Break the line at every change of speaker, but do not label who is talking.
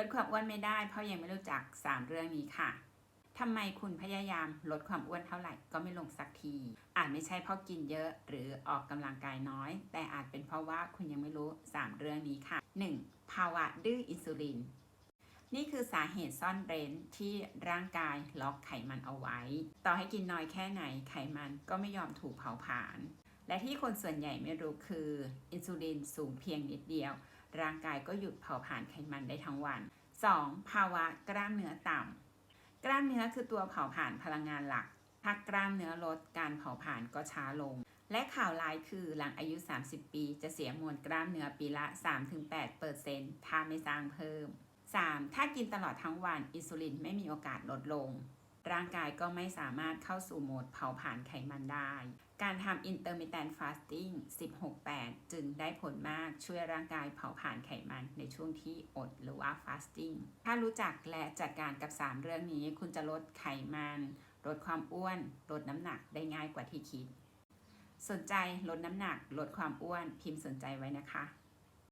ลดความอ้วนไม่ได้ เพราะยังไม่รู้จัก 3 เรื่องนี้ค่ะทำไมคุณพยายามลดความอ้วนเท่าไหร่ก็ไม่ลงสักที อาจไม่ใช่เพราะกินเยอะหรือออกกำลังกายน้อย แต่อาจเป็นเพราะว่าคุณยังไม่รู้ 3 เรื่องนี้ค่ะ 1. ภาวะดื้ออินซูลิน นี่คือสาเหตุซ่อนเร้นที่ร่างกายล็อกไขมันเอาไว้ ต่อให้กินน้อยแค่ไหนไขมันก็ไม่ยอมถูกเผาผลาญและที่คนส่วนใหญ่ไม่รู้คืออินซูลินสูงเพียงนิดเดียว ร่างกายก็หยุดเผาผลาญไขมันได้ทั้งวัน 2. ภาวะกล้ามเนื้อต่ำกล้ามเนื้อคือตัวเผาผลาญพลังงานหลัก ถ้ากล้ามเนื้อลดการเผาผลาญก็ช้าลง และข่าวร้ายคือหลังอายุ 30 ปี จะเสียมวลกล้ามเนื้อปีละ 3-8%ถ้าไม่สร้างเพิ่ม 3. ถ้ากินตลอดทั้งวันอินซูลินไม่มีโอกาสลดลง ร่างกายก็ไม่สามารถเข้าสู่โหมดเผาผลาญไขมันได้ การทำ intermittent fasting 16-8 จึงได้ผลมากช่วยร่างกายเผาผลาญไขมันในช่วงที่อดหรือว่า fasting ถ้ารู้จักและจัดการกับ 3 เรื่องนี้ คุณจะลดไขมัน ลดความอ้วน ลดน้ำหนักได้ง่ายกว่าที่คิด สนใจลดน้ำหนัก ลดความอ้วน พิมพ์สนใจไว้นะคะ